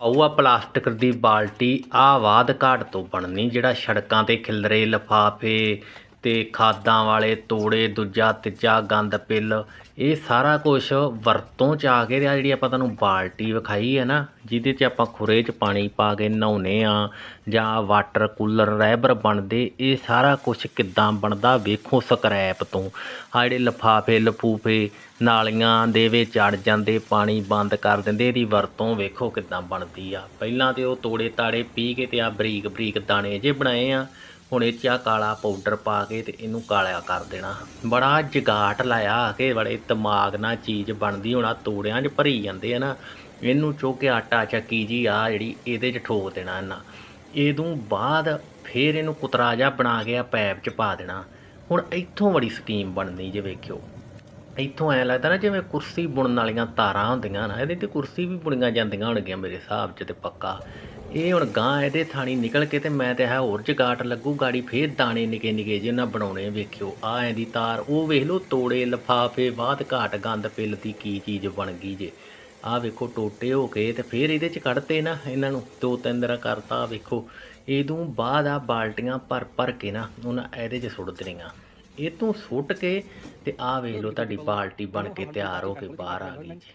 ਆਊ ਆ ਪਲਾਸਟਿਕ ਦੀ ਬਾਲਟੀ, ਆਹ ਬਾਦ ਘਾਟ ਤੋਂ ਬਣਨੀ, ਜਿਹੜਾ ਸੜਕਾਂ ਤੇ ਖਿਲਰੇ, ਲਫਾਫੇ ਤੇ ਖਾਦਾਂ ਵਾਲੇ ਤੋੜੇ, ਦੂਜਾ, ਤੀਜਾ, ਗੰਦ, ਪਿੱਲ, ਇਹ ਸਾਰਾ ਕੁਝ ਵਰਤੋਂ ਚ ਆ ਕੇ ਤੇ ਜਿਹੜੀ ਆਪਾਂ ਤੁਹਾਨੂੰ ਬਾਲਟੀ ਵਿਖਾਈ ਹੈ ਨਾ, ਜਿਹਦੇ 'ਚ ਆਪਾਂ ਖੁਰੇ 'ਚ ਪਾਣੀ ਪਾ ਕੇ ਨਹਾਉਨੇ ਆ, ਜਾਂ ਵਾਟਰ ਕੂਲਰ ਰਹਿਬਰ ਬਣਦੇ, ਇਹ ਸਾਰਾ ਕੁਝ ਕਿੱਦਾਂ ਬਣਦਾ ਵੇਖੋ ਸਕ੍ਰੈਪ ਤੋਂ। ਆ ਜਿਹੜੇ ਲਫਾਫੇ, ਲਫੂਫੇ ਨਾਲੀਆਂ ਦੇ ਵਿੱਚ ਚੜ ਜਾਂਦੇ, ਪਾਣੀ ਬੰਦ ਕਰ ਦਿੰਦੇ, ਇਹਦੀ ਵਰਤੋਂ ਵੇਖੋ ਕਿੱਦਾਂ ਬਣਦੀ ਆ। ਪਹਿਲਾਂ ਤੇ ਉਹ ਤੋੜੇ ਤਾੜੇ ਪੀ ਕੇ ਤੇ ਆ ਬਰੀਕ ਬਰੀਕ ਦਾਣੇ ਜੇ ਬਣਾਏ ਆ ਹੁਣ ਇਹ 'ਚ ਆ ਕਾਲਾ ਪਾਊਡਰ ਪਾ ਕੇ ਤੇ ਇਹਨੂੰ ਕਾਲਾ ਕਰ ਦੇਣਾ। ਬੜਾ ਜਗਾਟ ਲਾਇਆ ਕਿ ਬੜੇ ਦਿਮਾਗ ਨਾਲ ਚੀਜ਼ ਬਣਦੀ, ਹੋਣਾ ਆ ਤੋੜਿਆਂ 'ਚ ਭਰੀ ਜਾਂਦੇ ਆ ਨਾ, ਇਹਨੂੰ ਚੁੱਕ ਕੇ ਆਟਾ ਚੱਕੀ ਜੀ ਆ ਜਿਹੜੀ ਇਹਦੇ 'ਚ ਠੋਕ ਦੇਣਾ ਇਹਨਾਂ। ਇਹਦੋਂ ਬਾਅਦ ਫੇਰ ਇਹਨੂੰ ਕੁਤਰਾ ਜਿਹਾ ਬਣਾ ਕੇ ਆ ਪੈਪ 'ਚ ਪਾ ਦੇਣਾ। ਹੁਣ ਇੱਥੋਂ ਬੜੀ ਸਕੀਮ ਬਣਦੀ ਜੇ ਵੇਖਿਓ। ਇੱਥੋਂ ਐ ਲੱਗਦਾ ਨਾ ਜਿਵੇਂ ਕੁਰਸੀ ਬੁਣਨ ਵਾਲੀਆਂ ਤਾਰਾਂ ਹੁੰਦੀਆਂ ਨਾ, ਇਹਦੇ ਤੇ ਕੁਰਸੀ ਵੀ ਬੁਣੀਆਂ ਜਾਂਦੀਆਂ ਹੋਣਗੀਆਂ ਮੇਰੇ ਹਿਸਾਬ 'ਚ ਤੇ ਪੱਕਾ। ਇਹ ਹੁਣ ਗਾਂ ਇਹਦੇ ਥਾਣੀ ਨਿਕਲ ਕੇ ਤੇ ਮੈਂ ਤੇ ਹੈ ਹੋਰ ਜਗਾਟ ਲੱਗੂ ਗਾੜੀ, ਫੇਰ ਦਾਣੇ ਨਿਕੇ ਨਿਕੇ ਜੇ ਉਹਨਾਂ ਬਣਾਉਣੇ ਵੇਖਿਓ। ਆ ਐ ਦੀ ਤਾਰ, ਉਹ ਵੇਖ ਲਓ ਤੋੜੇ, ਲਫਾਫੇ ਬਾਅਦ ਘਾਟ, ਗੰਦ ਪਿੱਲ ਦੀ ਕੀ ਚੀਜ਼ ਬਣ ਗਈ ਜੇ। ਆ ਵੇਖੋ ਟੋਟੇ ਹੋ ਕੇ ਤੇ ਫੇਰ ਇਹਦੇ ਚ ਕੱਢਤੇ ਨਾ ਇਹਨਾਂ ਨੂੰ, ਦੋ ਤਿੰਨ ਦਿਨ ਕਰਤਾ, ਆਹ ਵੇਖੋ। ਇਹਦੋਂ ਬਾਅਦ ਆ ਬਾਲਟੀਆਂ ਭਰ ਭਰ ਕੇ ਨਾ, ਉਹਨਾਂ ਇਹਦੇ ਚ ਸੁੱਟ ਦੇਣੀਆਂ। ਇਹ ਤੋਂ ਸੁੱਟ ਕੇ ਤੇ ਆ ਵੇਖ ਲਓ ਤੁਹਾਡੀ ਬਾਲਟੀ ਬਣ ਕੇ ਤਿਆਰ ਹੋ ਕੇ ਬਾਹਰ ਆ ਗਈ ਜੀ।